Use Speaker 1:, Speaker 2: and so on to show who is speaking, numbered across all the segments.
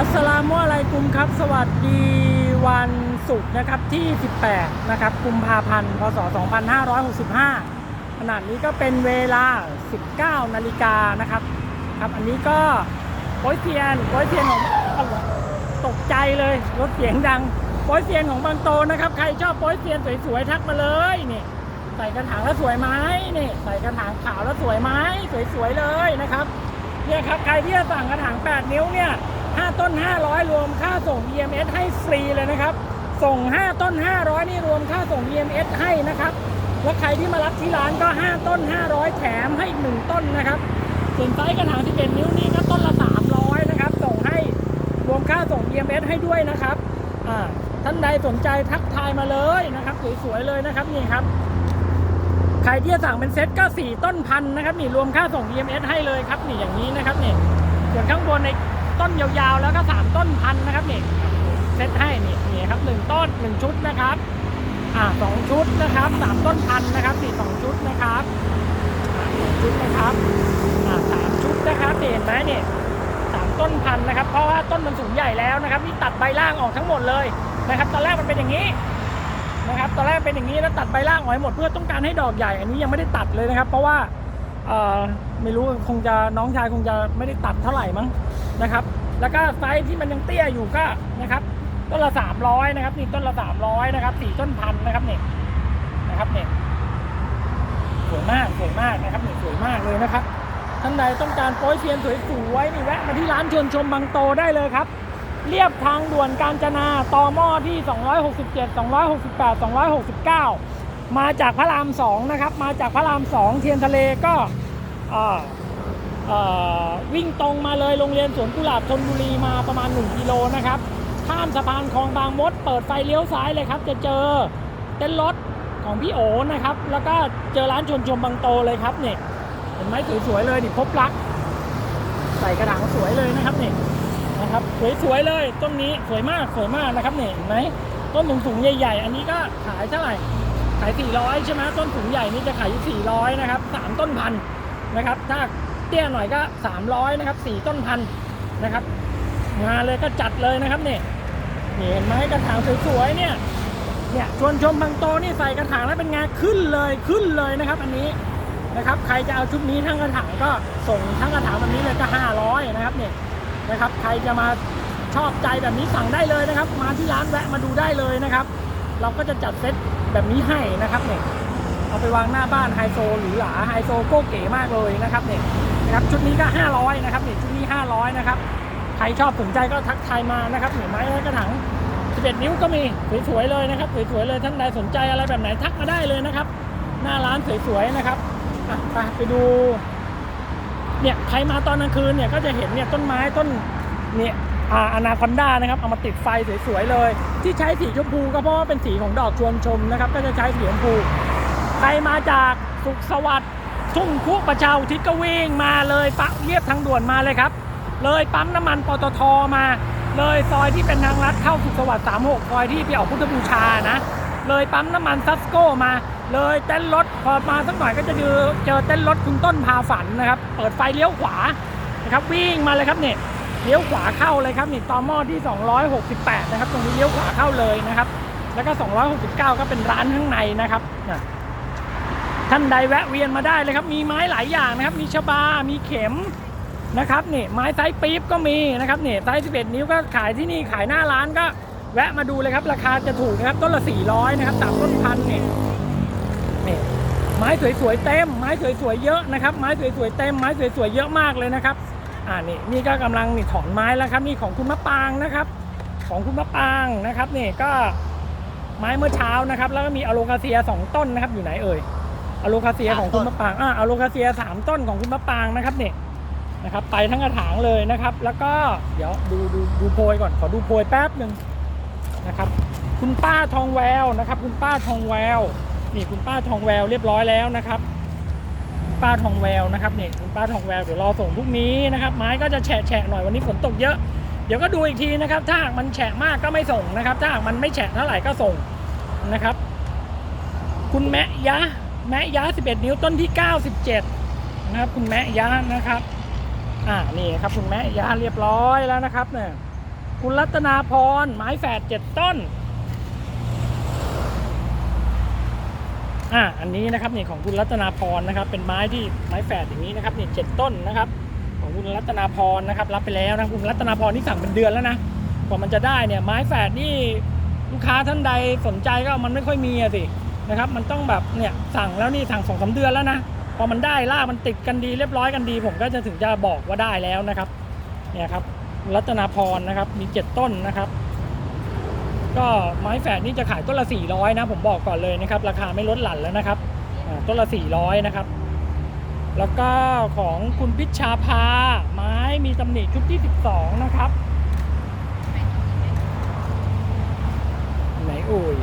Speaker 1: อัสสลามุอะลัยกุมครับ สวัสดีวันศุกร์นะครับที่ 18 นะครับกุมภาพันธ์พศ 2565ขนาดนี้ก็เป็นเวลา 19 นาฬิกานะครับครับ อันนี้ก็โป้ยเทียนโป้ยเทียนของตกใจเลยรถเสียงดังโป้ยเทียนของบางโตนะครับ ใครชอบโป้ยเทียนสวยๆทักมาเลยนี่ใส่กระถางแล้วสวยไหมนี่ใส่กระถางขาวแล้วสวยไหมสวยๆเลยนะครับเนี่ยครับใครที่จะสั่งกระถาง 8 นิ้วเนี่ย 5 ต้น 500 รวมค่าส่ง EMS ให้ฟรีเลยนะครับ ส่ง 5 ต้น 500 นี่รวมค่าส่ง EMS ให้นะครับ แล้วใครที่มารับที่ร้านก็ 5 ต้น 500 แถมให้ 1 ต้นนะครับ ส่วนไซส์กระถาง 11 นิ้วนี่ก็ต้นละ 300 นะครับ ส่งให้รวมค่าส่ง EMS ให้ด้วยนะครับท่านใดสนใจทักทายมาเลยนะครับ สวยๆเลยนะครับนี่ครับใครที่จะสั่งเป็นเซ็ตก็4ต้นพันนะครับนี่รวมค่าส่ง EMS ให้เลยครับนี่อย่างนี้นะครับนี่ส่วนข้างบนใน ต้นยาวๆ แล้วก็3ต้นพันนะครับนี่เซ็ตให้นี่นี่ครับ1ต้น1ชุดนะครับ อ่าสองชุดนะครับ3ต้นพันนะครับนี่สองชุดนะครับสองชุดนะครับอ่าสามชุดนะครับเห็นไหมเนี่ยสามต้นพันนะครับ เพราะว่าต้นมันสูงใหญ่แล้วนะครับนี่ตัดใบล่างออกทั้งหมดเลยนะครับ ตอนแรกมันเป็นอย่างนี้นะครับ ตอนแรกเป็นอย่างนี้แล้วตัดใบล่างออกให้หมดเพื่อต้องการให้ดอกใหญ่ อันนี้ยังไม่ได้ตัดเลยนะครับ เพราะว่าเออไม่รู้คงจะน้องชายคงจะไม่ได้ตัดเท่าไหร่มั้ง นะครับ แล้วก็ไซส์ที่มันยังเตี้ยอยู่ก็นะครับ ต้นละสามร้อยนะครับนี่ต้นละสามร้อยนะครับสี่ต้นพันนะครับเนี่ยนะครับเนี่ยสวยมากสวยมากนะครับเนี่ยสวยมากเลยนะครับท่านใดต้องการโป้ยเซียนสวยๆนี่แวะมาที่ร้านชวนชมบางโตได้เลยครับ เรียบทางด่วนกาญจนาตอหม้อที่ 267 268 269 มาจากพระราม2นะครับ มาจากพระราม2เทียนทะเลก็อ่อเอ่อ วิ่งตรงมาเลยโรงเรียนสวนกุหลาบชนบุรีมาประมาณ 1 กิโลนะครับ ข้ามสะพานคลองบางมด เปิดไฟเลี้ยวซ้ายเลยครับ จะเจอเต้นรถของพี่โอนะครับ แล้วก็เจอร้านชวนชมบางโตเลยครับเนี่ยเห็นไหมสวยๆเลยนี่พบรัก ใส่กระถางสวยเลยนะครับเนี่ยนะครับสวยๆเลยต้นนี้สวยมากสวยมากนะครับเนี่ยเห็นไหมต้นสูงสูงๆใหญ่ ๆ อันนี้ก็ขายเท่าไหร่ขาย400ใช่ไหมต้นสูงใหญ่นี่จะขายอยู่400นะครับสามต้นพันนะครับถ้า เตี้ยหน่อยก็ 300นะครับสี่ต้นพันนะครับ มาเลยก็จัดเลยนะครับเนี่ยเห็นไหมกระถางสวยๆเนี่ยเนี่ยชวนชมบางโตนี่ใส่กระถางแล้วเป็นไงขึ้นเลยขึ้นเลยนะครับ อันนี้นะครับ ใครจะเอาชุดนี้ทั้งกระถางก็ส่งทั้งกระถางแบบนี้เลยก็ 500นะครับเนี่ยนะครับ ใครจะมาชอบใจแบบนี้สั่งได้เลยนะครับ มาที่ร้านแวะมาดูได้เลยนะครับ เราก็จะจัดเซตแบบนี้ให้นะครับเนี่ยเอาไปวางหน้าบ้านไฮโซหรูหราไฮโซโก้เก๋มากเลยนะครับเนี่ย นะครับชุดนี้ก็ 500 นะครับเนี่ยชุดนี้ 500 นะครับ ใครชอบสนใจก็ทักทายมานะครับเนี่ยไม้กระถาง11 นิ้วก็มีสวยๆเลยนะครับสวยๆเลยท่านใดสนใจอะไรแบบไหนทักมาได้เลยนะครับ หน้าร้านสวยๆนะครับไปไปดูเนี่ยใครมาตอนกลางคืนเนี่ยก็จะเห็นเนี่ยต้นไม้ต้นเนี่ยอาอนาคอนด้านะครับเอามาติดไฟสวยๆเลย ที่ใช้สีชมพูก็เพราะว่าเป็นสีของดอกชวนชมนะครับ ก็จะใช้สีชมพู ใครมาจากสุขสวัสดิ์ ทุ่งคุประชาอุทิศก็วิ่งมาเลยปะเรียบทางด่วนมาเลยครับ เลยปั๊มน้ำมันปตทมา เลยซอยที่เป็นทางลัดเข้าสุขสวัสดิ์36ซอยที่ไปออกพุทธบูชานะ เลยปั๊มน้ำมันซัสโก้มา เลยเต้นรถพอมาสักหน่อยก็จะเจอเจอเต้นรถคุณต้นพาฝันนะครับ เปิดไฟเลี้ยวขวานะครับวิ่งมาเลยครับเนี่ยเลี้ยวขวาเข้าเลยครับนี่ตอหม้อที่ 268 นะครับ ตรงนี้เลี้ยวขวาเข้าเลยนะครับ แล้วก็ 269 ก็เป็นร้านข้างในนะครับอะ ท่านใดแวะเวียนมาได้เลยครับ มีไม้หลายอย่างนะครับ มีชบา มีเข็มนะครับนี่ไม้ไซส์ปี๊บก็มีนะครับนี่ไซส์11 นิ้วก็ขายที่นี่ขายหน้าร้านก็แวะมาดูเลยครับ ราคาจะถูกนะครับต้นละ 400 นะครับสามต้นพันเนี่ยนี่ไม้สวยๆเต็ม ไม้สวยๆเยอะนะครับ ไม้สวยๆเต็มไม้สวยๆเยอะมากเลยนะครับอ่านี่นี่ก็กำลังนี่ถอนไม้แล้วครับนี่ของคุณมะปางนะครับ ของคุณมะปางนะครับนี่ก็ไม้เมื่อเช้านะครับ แล้วก็มีอะโลคาเซียสองต้นนะครับอยู่ไหนเอ่ย อะโลคาเซียของคุณมะปางอ่าอะโลคาเซียสามต้นของคุณมะปางนะครับนี่นะครับไปทั้งกระถางเลยนะครับ แล้วก็เดี๋ยวดูดูดูโพยก่อนขอดูโพยแป๊บหนึ่งนะครับ คุณป้าทองแววนะครับ คุณป้าทองแววนี่คุณป้าทองแววเรียบร้อยแล้วนะครับคุณป้าทองแววนะครับนี่คุณป้าทองแววเดี๋ยวรอส่งพรุ่งนี้นะครับ ไม้ก็จะแฉะแฉะหน่อยวันนี้ฝนตกเยอะเดี๋ยวก็ดูอีกทีนะครับ ถ้าหากมันแฉะมากก็ไม่ส่งนะครับ ถ้าหากมันไม่แฉะเท่าไหร่ก็ส่งนะครับ คุณแมะยะ แมะยะ11 นิ้วต้นที่ 97 นะครับ คุณแมะยะนะครับ อ่า นี่ครับคุณแมะยะเรียบร้อยแล้วนะครับเนี่ยคุณรัตนาพรไม้แฝดเจ็ดต้น อ่า อันนี้นะครับนี่ของคุณรัตนาพรนะครับ เป็นไม้ที่ไม้แฝดอย่างนี้นะครับนี่เจ็ดต้นนะครับ ของคุณรัตนาพรนะครับ รับไปแล้วนะคุณรัตนาพรนี่สั่งเป็นเดือนแล้วนะกว่ามันจะได้เนี่ยไม้แฝดนี่ลูกค้าท่านใดสนใจก็มันไม่ค่อยมีอะสิ นะครับ มันต้องแบบเนี่ยสั่งแล้วนี่สั่งสองสาเดือนแล้วนะพอมันได้ล่ากมันติดกันดีเรียบร้อยกันดี ผมก็จะถึงจะบอกว่าได้แล้วนะครับเนี่ยครับรัตนาพรนะครับมีเจ็ดต้นนะครับ ก็ไม้แฝดนี่จะขายต้นละ400นะ ผมบอกก่อนเลยนะครับ ราคาไม่ลดหลั่นแล้วนะครับต้นละ400นะครับแล้วก็ของคุณพิชชาภาไม้มีตำหนิชุดที่ 12 นะครับ ไหนเอ่ย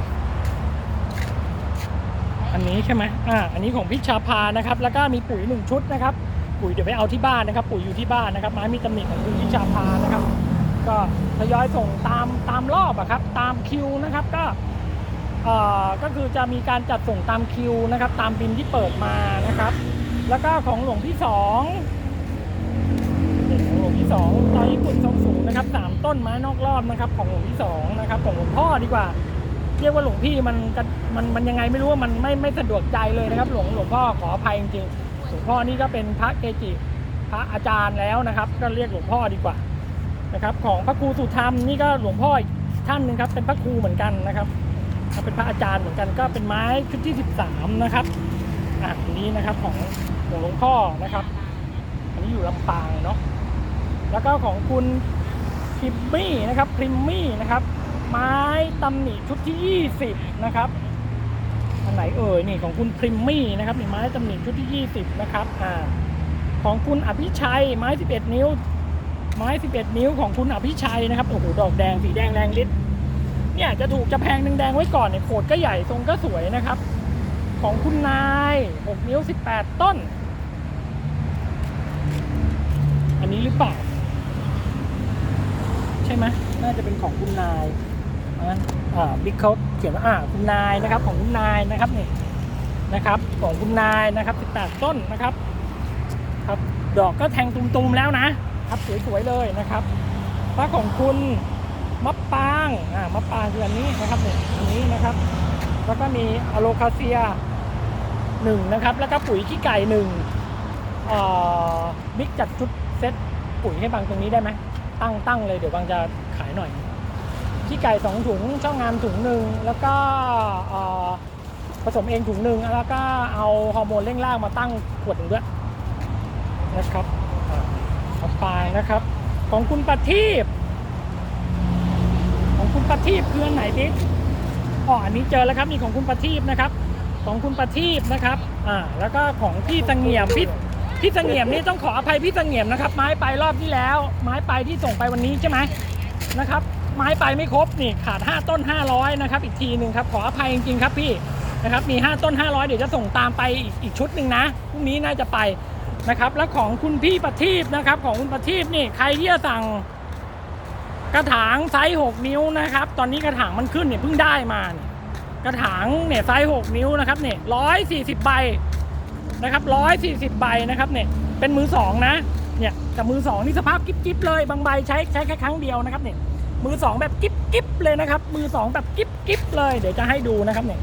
Speaker 1: อันนี้ใช่ไหมอ่า อันนี้ของพิชชาภานะครับ แล้วก็มีปุ๋ยหนึ่งชุดนะครับ ปุ๋ยเดี๋ยวไปเอาที่บ้านนะครับ ปุ๋ยอยู่ที่บ้านนะครับ ไม้มีตำหนิของคุณพิชชาภานะครับ ก็ทยอยส่งตามตามรอบอะครับ ตามคิวนะครับ ก็เอ่อก็คือจะมีการจัดส่งตามคิวนะครับ ตามบินที่เปิดมานะครับ แล้วก็ของหลวงพี่สองนี่ของหลวงพี่สองตอนญี่ปุ่นทรงสูงนะครับสามต้นไม้นอกรอบนะครับ ของหลวงพี่สองนะครับของหลวงพ่อดีกว่า เรียกว่าหลวงพี่มันมันมันยังไงไม่รู้ว่ามันไม่ไม่สะดวกใจเลยนะครับ หลวงหลวงพ่อขออภัยจริงๆหลวงพ่อนี่ก็เป็นพระเกจิพระอาจารย์แล้วนะครับ ก็เรียกหลวงพ่อดีกว่านะครับ ของพระครูสุธรรมนี่ก็หลวงพ่ออีกท่านหนึ่งครับ เป็นพระครูเหมือนกันนะครับเป็นพระอาจารย์เหมือนกันก็เป็นไม้ชุดที่ 13 นะครับอะอันนี้นะครับของหลวงพ่อนะครับ อันนี้อยู่ลำปางเนาะแล้วก็ของคุณพริมมี่นะครับพริมมี่นะครับ ไม้ตำหนิชุดที่ 20 นะครับอันไหนเอ่ยนี่ของคุณพริมมี่นะครับนี่ไม้ตำหนิชุดที่ 20 นะครับอ่าของคุณอภิชัยไม้ 11 นิ้ว ไม้ 11 นิ้วของคุณอภิชัยนะครับโอ้โหดอกแดงสีแดงแรงฤทธิ์เนี่ยจะถูกจะแพงแดงๆไว้ก่อนเนี่ยโขดก็ใหญ่ทรงก็สวยนะครับ ของคุณนาย 6 นิ้ว 18 ต้น อันนี้หรือเปล่า ใช่ไหมน่าจะเป็นของคุณนาย บิ๊กเขาเขียนว่าอ่าคุณนายนะครับของคุณนายนะครับนี่นะครับของคุณนายนะครับ18ต้นนะครับ ครับดอกก็แทงตุมๆแล้วนะครับสวยๆเลยนะครับพระของคุณมะปางอ่ามะปางคืออันนี้นะครับนี่อันนี้นะครับ แล้วก็มีอะโลคาเซียหนึ่งนะครับ แล้วก็ปุ๋ยขี้ไก่หนึ่งเอ่อบิ๊กจัดชุดเซ็ตปุ๋ยให้บางตรงนี้ได้ไหมตั้งตั้งเลยเดี๋ยวบางจะขายหน่อย ขี้ไก่สองถุงช่องงานถุงหนึ่งแล้วก็ผสมเองถุงหนึ่งแล้วก็เอาฮอร์โมนเร่งร่างมาตั้งขวดหนึ่งด้วยนะครับอ่าต่อไปนะครับ ของคุณประทีปของคุณประทีปคืออันไหนบิ๊กอ๋ออันนี้เจอแล้วครับมีของคุณประทีปนะครับ ของคุณประทีปนะครับอ่าแล้วก็ของพี่ตังเงียมพี่พี่ตังเงียมนี่ต้องขออภัยพี่ตังเงียมนะครับไม้ไปรอบที่แล้ว ไม้ไปที่ส่งไปวันนี้ใช่ไหมนะครับ ไม้ไปไม่ครบนี่ขาด 5 ต้น 500นะครับอีกทีหนึ่งครับขออภัยจริงๆครับพี่นะครับมี 5 ต้น 500 เดี๋ยวจะส่งตามไปอีกอีกชุดหนึ่งนะพรุ่งนี้น่าจะไปนะครับแล้วของคุณพี่ประทีปนะครับของคุณประทีปนี่ใครที่จะสั่งกระถางไซส์ 6 นิ้วนะครับ ตอนนี้กระถางมันขึ้นเนี่ยเพิ่งได้มาเนี่ยกระถางเนี่ยไซส์ 6 นิ้วนะครับเนี่ยร้อยสี่สิบใบนะครับร้อยสี่สิบใบนะครับเนี่ยเป็นมือสองนะเนี่ยแต่มือสองนี่สภาพกิ๊บกิ๊บเลยบางใบใช้ใช้แค่ครั้งเดียวนะครับเนี่ย มือสองแบบกิ๊บกิ๊บเลยนะครับ มือสองแบบกิ๊บกิ๊บเลย เดี๋ยวจะให้ดูนะครับเนี่ย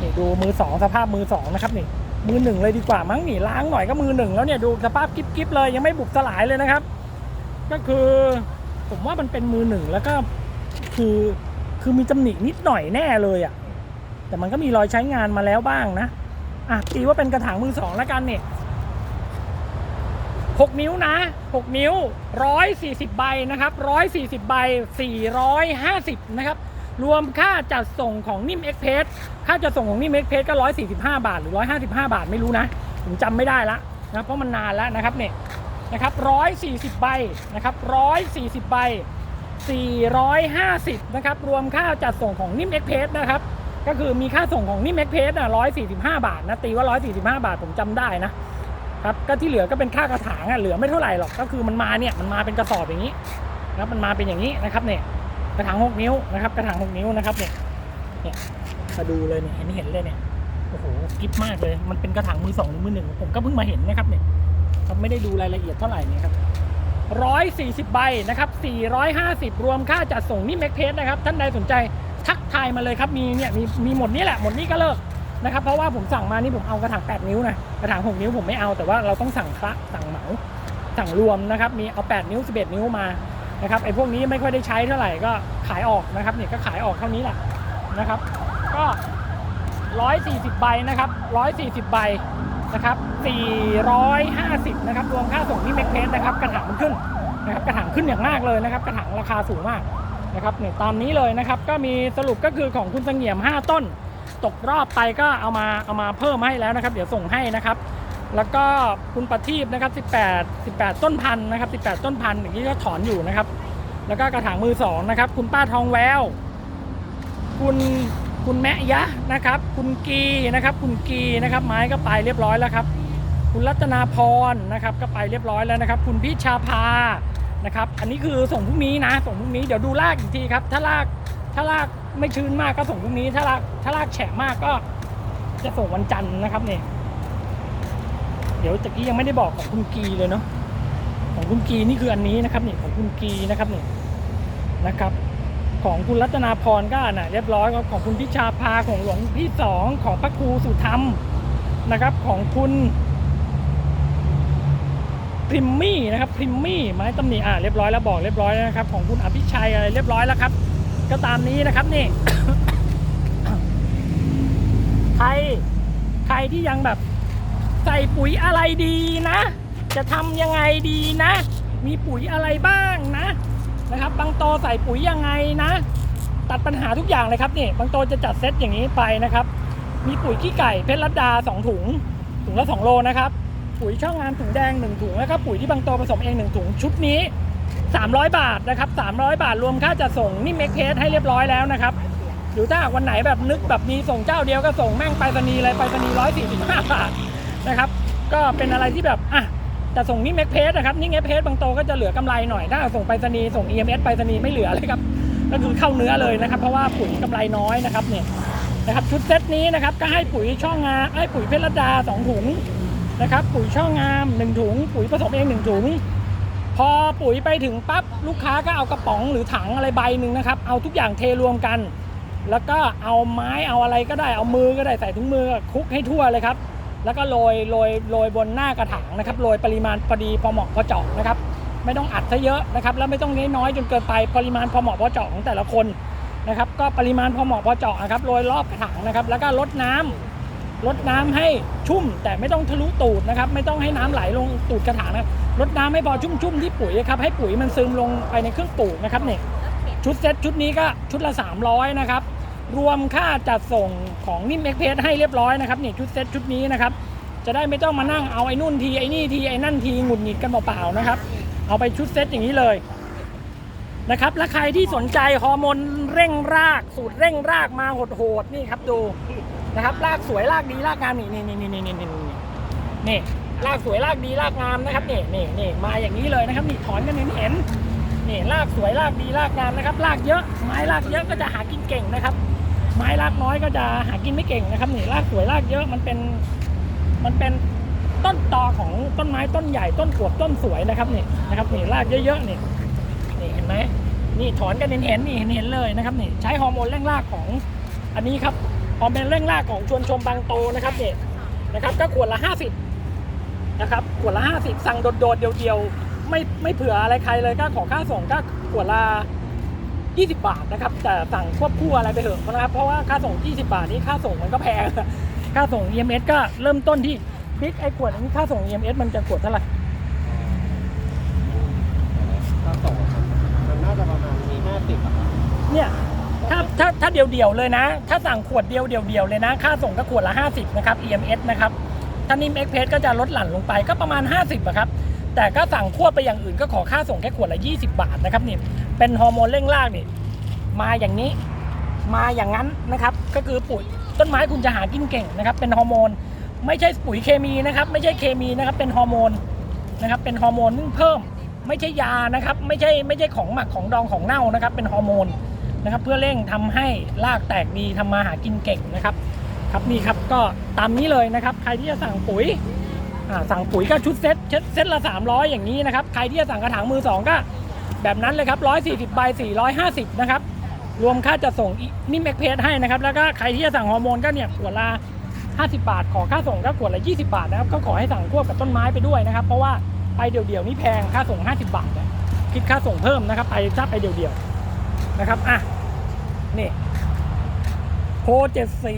Speaker 1: นี่ดูมือสองสภาพมือสองนะครับนี่มือหนึ่งเลยดีกว่ามั้งนี่ล้างหน่อยก็มือหนึ่งแล้วเนี่ยดูสภาพกิ๊บกิ๊บเลยยังไม่บุบสลายเลยนะครับ ก็คือผมว่ามันเป็นมือหนึ่งแล้วก็คือคือมีตำหนินิดหน่อยแน่เลยอะ่ะแต่มันก็มีรอยใช้งานมาแล้วบ้างนะอะตีว่าเป็นกระถางมือสองแล้วกันเนี่ย หกนิ้วนะหกนิ้วร้อยสี่สิบใบนะครับร้อยสี่สิบใบสี่ร้อยห้าสิบนะครับ รวมค่าจัดส่งของนิ่มเอ็กเพสค่าจัดส่งของนิ่มเอ็กเพสก็ร้อยสี่สิบาท หรือร้อยห้าสิบาทไม่รู้นะ ผมจำไม่ได้ละนะเพราะมันนานแล้วนะครับเนี่ยนะครับร้อยสี่สิบใบนะครับร้อยสี่สิบใบสี่ร้อยห้าสิบนะครับ รวมค่าจัดส่งของนิ่มเอ็กเพสนะครับ ก็คือมีค่าส่งของนิ่มเอ็กเพสอะร้อยสี่สิบาทนะ ตีว่าร้อยสี่สิบห้าบาทผมจำได้นะ ครับก็ที่เหลือก็เป็นค่ากระถางอะเหลือไม่เท่าไหร่หรอกก็คือมันมาเนี่ยมันมาเป็นกระสอบอย่างนี้นะครับมันมาเป็นอย่างนี้นะครับเนี่ยกระถางหกนิ้วนะครับกระถางหกนิ้วนะครับเนี่ยเนี่ยมาดูเลยเนี่ยเห็นเห็นเลยเนี่ยโอ้โหกิ๊บมากเลยมันเป็นกระถางมือสองหรือมือหนึ่งผมก็เพิ่งมาเห็นนะครับเนี่ยครับไม่ได้ดูรายละเอียดเท่าไหร่นี่ครับ140ใบนะครับ450รวมค่าจัดส่งนี่แม็กเพจนะครับท่านใดสนใจทักทายมาเลยครับมีเนี่ยมีมีหมดนี้แหละหมดนี้ก็เลิก นะครับเพราะว่าผมสั่งมานี่ผมเอากระถาง 8 นิ้วนะกระถาง 6 นิ้วผมไม่เอาแต่ว่าเราต้องสั่งคละสั่งเหมาสั่งรวมนะครับมีเอา 8 นิ้ว 11 นิ้วมานะครับไอ้พวกนี้ไม่ค่อยได้ใช้เท่าไหร่ก็ขายออกนะครับเนี่ยก็ขายออกเท่านี้แหละนะครับ ก็ 140 ใบนะครับ 140 ใบนะครับ 450 นะครับ รวมค่าส่งที่เมกเพสนะครับ กระถางมันขึ้นนะครับกระถางขึ้นอย่างมากเลยนะครับ กระถางราคาสูงมากนะครับเนี่ยตามนี้เลยนะครับ ก็มีสรุปก็คือของคุณเสงี่ยม 5 ต้น ตกรอบไปก็เอามาเอามาเพิ่มให้แล้วนะครับ เดี๋ยวส่งให้นะครับ แล้วก็คุณประทีปนะครับ 18 18 ต้นพันธุ์นะครับ 18 ต้นพันธุ์อย่างนี้ก็ถอนอยู่นะครับ แล้วก็กระถางมือสองนะครับ คุณป้าทองแวว คุณคุณแม่ยะนะครับ คุณกีนะครับ คุณกีนะครับ ไม้ก็ไปเรียบร้อยแล้วครับ คุณรัตนาพรนะครับ ก็ไปเรียบร้อยแล้วนะครับ คุณพิชาภานะครับ อันนี้คือส่งพรุ่งนี้นะ ส่งพรุ่งนี้เดี๋ยวดูลากอีกทีครับ ถ้าลากถ้าลาก ไม่ชื้นมากก็ส่งพรุ่งนี้ ถ้าลากถ้าลากแฉะมากก็จะส่งวันจันทร์นะครับเนี่ยเดี๋ยวตะกี้ยังไม่ได้บอกของคุณกีเลยเนาะของคุณกีนี่คืออันนี้นะครับเนี่ยของคุณกีนะครับเนี่ยนะครับ ของคุณรัตนาพรก็น่ะเรียบร้อยครับของคุณพิชาภาของหลวงพี่สองของพระครูสุธรรมนะครับ ของคุณพริมมี่นะครับพริมมี่ไม้ตำหนิอะเรียบร้อยแล้วบอกเรียบร้อยแล้วนะครับ ของคุณอภิชัยอะไรเรียบร้อยแล้วครับ ก็ตามนี้นะครับนี่ ใครใครที่ยังแบบ ใส่ปุ๋ยอะไรดีนะ จะทำยังไงดีนะ มีปุ๋ยอะไรบ้างนะนะครับ บางโตใส่ปุ๋ยยังไงนะ ตัดปัญหาทุกอย่างเลยครับนี่ บางโตจะจัดเซตอย่างนี้ไปนะครับ มีปุ๋ยขี้ไก่เพชรรัดดา2ถุง ถุงละ2โลนะครับ ปุ๋ยช่องงานถุงแดง1ถุงแล้วก็ปุ๋ยที่บางโตผสมเอง1ถุงชุดนี้ 300 บาทนะครับ 300 บาทรวมค่าจัดส่งนี่เมกเพสให้เรียบร้อยแล้วนะครับหรือถ้าวันไหนแบบนึกแบบมีส่งเจ้าเดียวก็ส่งแม่งไปรษณีย์เลยไปรษณีย์145บาทนะครับ ก็เป็นอะไรที่แบบอะแต่ส่งนี่เมกเพสนะครับนี่เมกเพสบางโตก็จะเหลือกำไรหน่อยถ้าส่งไปรษณีย์ส่ง EMS ไปรษณีย์ไม่เหลือเลยครับก็คือเข้าเนื้อเลยนะครับ เพราะว่าปุ๋ยกำไรน้อยนะครับเนี่ยนะครับชุดเซตนี้นะครับก็ให้ปุ๋ยช่องงามให้ปุ๋ยเพชรดาสองถุงนะครับปุ๋ยช่องงามหนึ่งถุง ปุ๋ยผสมเองหนึ่งถุง อปุ๋ยไปถึงปั๊บลูกค้าก็เอากระป๋องหรือถังอะไรใบหนึ่งนะครับ เอาทุกอย่างเทรวมกัน แล้วก็เอาไม้เอาอะไรก็ได้เอามือก็ได้ใส่ถุงมือคลุกให้ทั่วเลยครับ แล้วก็โรยโรยโรยบนหน้ากระถางนะครับโรยปริมาณพอดีพอเหมาะพอเจาะนะครับ ไม่ต้องอัดซะเยอะนะครับ แล้วไม่ต้องน้อยจนเกินไปปริมาณพอเหมาะพอเจาะของแต่ละคนนะครับ ก็ปริมาณพอเหมาะพอเจาะนะครับโรยรอบกระถางนะครับ แล้วก็ลดน้ำลดน้ำให้ชุ่มแต่ไม่ต้องทะลุตูดนะครับ ไม่ต้องให้น้ำไหลลงตูดกระถางนะครับ ลดน้ำให้พอชุ่มๆที่ปุ๋ยครับให้ปุ๋ยมันซึมลงไปในเครื่องปลูกนะครับเนี่ยชุดเซ็ตชุดนี้ก็ชุดละ 300 นะครับ รวมค่าจัดส่งของนิ่มเอ็กเพสให้เรียบร้อยนะครับเนี่ยชุดเซ็ตชุดนี้นะครับ จะได้ไม่ต้องมานั่งเอาไอ้นู่นทีไอ้นี่ทีไอ้นั่นทีหงุดหงิดกันเปล่าๆนะครับ เอาไปชุดเซ็ตอย่างนี้เลยนะครับและใครที่สนใจฮอร์โมนเร่งราก สูตรเร่งรากมาโหดๆนี่ครับดูนะครับรากสวยรากดีรากงามนี่นี่นี่นี่นี่นี่นี่ นี่นี่รากสวยรากดีรากงามนะครับนี่นี่นี่มาอย่างนี้เลยนะครับนี่ถอนกันเห็นเห็นนี่รากสวยรากดีรากงามนะครับรากเยอะไม้รากเยอะก็จะหากินเก่งนะครับ ไม้รากน้อยก็จะหากินไม่เก่งนะครับนี่รากสวยรากเยอะมันเป็น มันเป็นต้นตอของต้นไม้ต้นใหญ่ต้นขวบต้นสวยนะครับนี่นะครับนี่รากเยอะๆนี่นี่เห็นไหมนี่ถอนกันเห็นๆนี่เห็นเลยนะครับนี่ใช้ฮอร์โมนเร่งรากของอันนี้ครับฮอร์โมนเร่งรากของชวนชมบางโตนะครับนี่นะครับก็ขวดละ 50 นะครับขวดละ 50 สั่งโดดๆเดียวๆไม่ไม่เผื่ออะไรใครเลยก็ขอค่าส่งก็ขวดละ20 บาทนะครับแต่สั่งควบคู่อะไรไปเถอะนะครับเพราะว่าค่าส่ง 20 บาทนี้ค่าส่งมันก็แพงค่าส่ง EMS ก็เริ่มต้นที่บิ๊กไอ้ขวดนี้ค่าส่ง EMS มันจะขวดเท่าไหร่
Speaker 2: ถ้าส่งมันน่าจะประมาณมีห้าสิบอะครับ
Speaker 1: เนี่ยถ้าถ้าถ้าเดียวเดียวๆเลยนะ ถ้าสั่งขวดเดียวเดียวเดียวๆเลยนะ ค่าส่งก็ขวดละ 50 นะครับ EMS นะครับ ถ้านิ่มเอ็กเพสก็จะลดหลั่นลงไปก็ประมาณ 50อะครับแต่ก็สั่งควบไปอย่างอื่นก็ขอค่าส่งแค่ขวดละ 20 บาทนะครับนี่เป็นฮอร์โมนเร่งรากนี่มาอย่างนี้มาอย่างนั้นนะครับก็คือปุ๋ยต้นไม้คุณจะหากินเก่งนะครับเป็นฮอร์โมนไม่ใช่ปุ๋ยเคมีนะครับไม่ใช่เคมีนะครับเป็นฮอร์โมนนะครับเป็นฮอร์โมนนึ่งเพิ่ม ไม่ใช่ยานะครับไม่ใช่ไม่ใช่ของหมักของดองของเน่านะครับเป็นฮอร์โมนนะครับเพื่อเร่งทำให้รากแตกดีทำมาหากินเก่งนะครับ ครับนี่ครับก็ตามนี้เลยนะครับ ใครที่จะสั่งปุ๋ยสั่งปุ๋ยก็ชุดเซ็ตเซ็ตละ 300 อย่างนี้นะครับ ใครที่จะสั่งกระถางมือ 2 ก็แบบนั้นเลยครับ 140ใบ450 นะครับ รวมค่าจะส่งนี่แม็กเพจให้นะครับ แล้วก็ใครที่จะสั่งฮอร์โมนก็เนี่ยขวดละ50 บาท ขอค่าส่งก็ขวดละ 20 บาทนะครับ ก็ขอให้สั่งควบกับต้นไม้ไปด้วยนะครับ เพราะว่าไปเดี่ยวๆนี่แพง ค่าส่ง 50 บาทเนี่ยคิดค่าส่งเพิ่มนะครับ ไปถ้าไปเดี่ยวๆนะครับ อะ นี่โพเจ็ดสี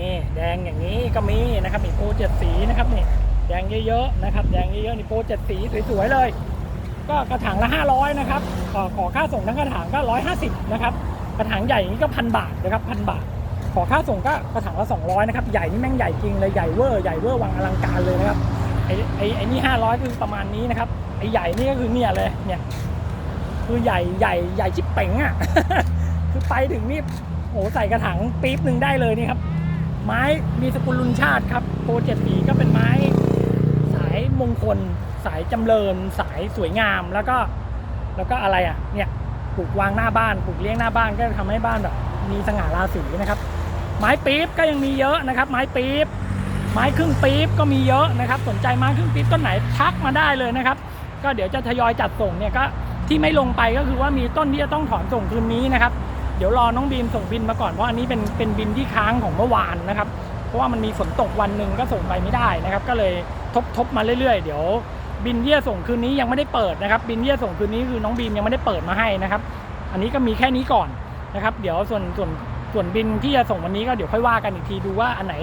Speaker 1: นี่แดงอย่างนี้ก็มีนะครับนี่โพเจ็ดสีนะครับนี่แดงเยอะๆนะครับแดงเยอะๆนี่โพเจ็ดสีสวยๆเลย ก็กระถางละ500นะครับขอขอค่าส่งทั้งกระถางก็150นะครับกระถางใหญ่อย่างนี้ก็พันบาทนะครับพันบาท ขอค่าส่งก็กระถางละ200นะครับใหญ่นี่แม่งใหญ่จริงเลยใหญ่เวอร์ใหญ่เวอร์วังอลังการเลยนะครับไอ้ไอ้ไอ้นี่500คือประมาณนี้นะครับไอ้ใหญ่นี่ก็คือเนี่ยเลยเนี่ยคือใหญ่ใหญ่ใหญ่ชิบเป๋งอะคือไปถึงนี่โอ้โหใส่กระถางปี๊บหนึ่งได้เลยนี่ครับ ไม้มีสกุลลุนชาติครับโปรเจกต์สีก็เป็นไม้สายมงคล สายจำเริญ สายสวยงามแล้วก็แล้วก็อะไรอะเนี่ยปลูกวางหน้าบ้านปลูกเลี้ยงหน้าบ้านก็ทำให้บ้านแบบมีสง่าราศีนะครับ ไม้ปี๊บก็ยังมีเยอะนะครับ ไม้ปี๊บไม้ครึ่งปี๊บก็มีเยอะนะครับ สนใจไม้ครึ่งปี๊บต้นไหนทักมาได้เลยนะครับ ก็เดี๋ยวจะทยอยจัดส่งเนี่ยก็ที่ไม่ลงไปก็คือว่ามีต้นที่จะต้องถอนส่งคืนนี้นะครับ เดี๋ยวรอน้องบีมส่งบินมาก่อนเพราะอันนี้เป็นเป็นบินที่ค้างของเมื่อวานนะครับ เพราะว่ามันมีฝนตกวันหนึ่งก็ส่งไปไม่ได้นะครับ ก็เลยทบทบมาเรื่อยๆ เดี๋ยวบินที่จะส่งคืนนี้ยังไม่ได้เปิดนะครับ บินที่จะส่งคืนนี้คือน้องบีมยังไม่ได้เปิดมาให้นะครับ อันนี้ก็มีแค่นี้ก่อนนะครับ เดี๋ยวส่วนส่วนส่วนบินที่จะส่งวันนี้ก็เดี๋ยวค่อยว่ากันอีกทีดูว่าอันไหน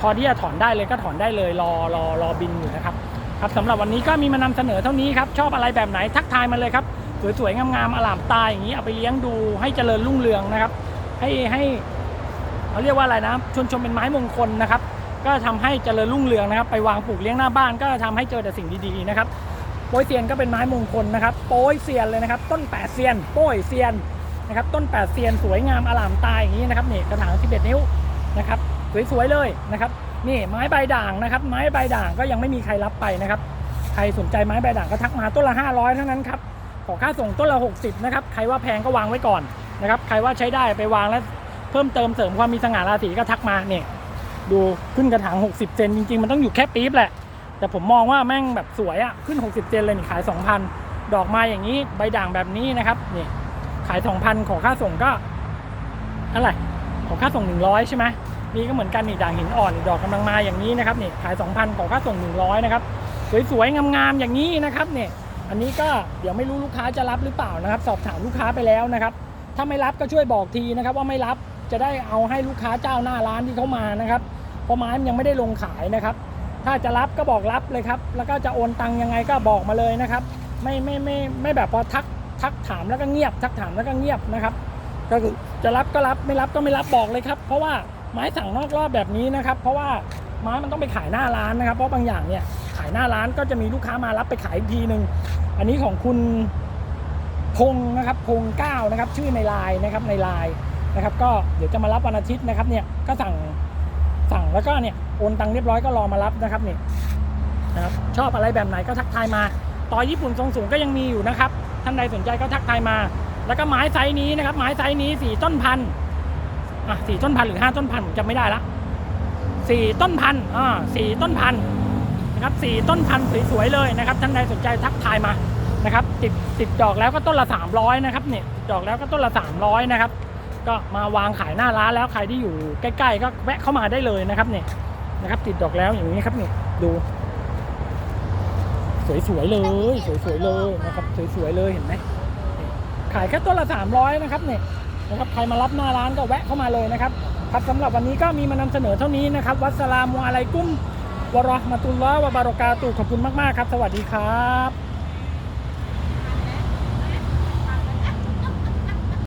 Speaker 1: พอที่จะถอนได้เลยก็ถอนได้เลยรอรอรอบินอยู่นะครับครับสำหรับวันนี้ก็มีมานำเสนอเท่านี้ครับชอบอะไรแบบไหนทักทายมาเลยครับ สวยๆงามๆอลามตาอย่างนี้เอาไปเลี้ยงดูให้เจริญรุ่งเรืองนะครับ ให้ให้เขาเรียกว่าอะไรนะชวนชมเป็นไม้มงคลนะครับ ก็ทำให้เจริญรุ่งเรืองนะครับ ไปวางปลูกเลี้ยงหน้าบ้านก็ทำให้เจอแต่สิ่งดีๆนะครับโป้ยเซียนก็เป็นไม้มงคลนะครับโป้ยเซียนเลยนะครับ ต้นแปดเซียนโป้ยเซียนนะครับ ต้นแปดเซียนสวยงามอลามตาอย่างนี้นะครับนี่กระถาง11นิ้วนะครับสวยๆเลยนะครับนี่ไม้ใบด่างนะครับ ไม้ใบด่างก็ยังไม่มีใครรับไปนะครับ ใครสนใจไม้ใบด่างก็ทักมาต้นละ 500 เท่านั้นครับ อค่าส่งต้นละ 60 นะครับ ใครว่าแพงก็วางไว้ก่อนนะครับ ใครว่าใช้ได้ไปวางแล้วเพิ่มเติมเสริมความมีสง่าราศีก็ทักมาเนี่ยดูขึ้นกระถาง 60 เซนจริงๆ มันต้องอยู่แค่ปี๊บแหละ แต่ผมมองว่าแม่งแบบสวยอะขึ้น 60 เซนเลยนี่ขาย 2,000 ดอกไม้อย่างนี้ใบด่างแบบนี้นะครับนี่ขาย 2,000 ขอค่าส่งก็อะไรขอค่าส่ง 100 ใช่ไหมนี่ก็เหมือนกันนี่ด่างหินอ่อนดอกกำลังมาอย่างนี้นะครับนี่ขาย 2,000 ขอค่าส่ง 100 นะครับสวยๆงามๆอย่างนี้นะครับเนี่ย อันนี้ก็เดี๋ยวไม่รู้ลูกค้าจะรับหรือเปล่านะครับ สอบถามลูกค้าไปแล้วนะครับ ถ้าไม่รับก็ช่วยบอกทีนะครับ ว่าไม่รับจะได้เอาให้ลูกค้าเจ้าหน้าร้านที่เขามานะครับเพราะไม้มันยังไม่ได้ลงขายนะครับ ถ้าจะรับก็บอกรับเลยครับ แล้วก็จะโอนตังค์ยังไงก็บอกมาเลยนะครับ ไม่ไม่ไม่ไม่แบบพอทักทักถามแล้วก็เงียบ ทักถามแล้วก็เงียบนะครับ ก็คือจะรับก็รับไม่รับก็ไม่รับบอกเลยครับ เพราะว่าไม้สั่งนอกรอบแบบนี้นะครับ เพราะว่าไม้มันต้องไปขายหน้าร้านนะครับ เพราะบางอย่างเนี่ย ขายหน้าร้านก็จะมีลูกค้ามารับไปขายอีกทีหนึ่งอันนี้ของคุณพงษ์นะครับพงษ์เก้านะครับชื่อในไลน์นะครับในไลน์นะครับ ก็เดี๋ยวจะมารับวันอาทิตย์นะครับเนี่ยก็สั่งสั่งแล้วก็เนี่ยโอนตังค์เรียบร้อยก็รอมารับนะครับเนี่ยนะครับชอบอะไรแบบไหนก็ทักทายมาต่อญี่ปุ่นทรงสูงก็ยังมีอยู่นะครับท่านใดสนใจก็ทักทายมา แล้วก็ไม้ไซส์นี้นะครับ ไม้ไซส์นี้สี่ต้นพันอะสี่ต้นพันหรือห้าต้นพันผมจำไม่ได้ละสี่ต้นพันอ่าสี่ต้นพัน นะครับสีต้นพันธุ์สวยๆเลยนะครับท่านใดสนใจทักทายมานะครับติดติดดอกแล้วก็ต้นละสามร้อยนะครับเนี่ยดอกแล้วก็ต้นละสามร้อยนะครับก็มาวางขายหน้าร้านแล้วใครที่อยู่ใกล้ๆ ก็แวะเข้ามาได้เลยนะครับเนี่ยนะครับติดดอกแล้วอย่างนี้ครับเนี่ยดูสวยๆเลย สวยๆเลยนะครับสวยๆเลยเห็นไหมขายแค่ต้นละ 300นะครับเนี่ยนะครับใครมารับหน้าร้านก็แวะเข้ามาเลยนะครับครับสำหรับวันนี้ก็มีมานำเสนอเท่านี้นะครับ วัสสลามอะลัยกุม วะราะห์มะตุลลอฮ์วะบารอกาตุขอบคุณมาก ๆ ครับ สวัสดีครับ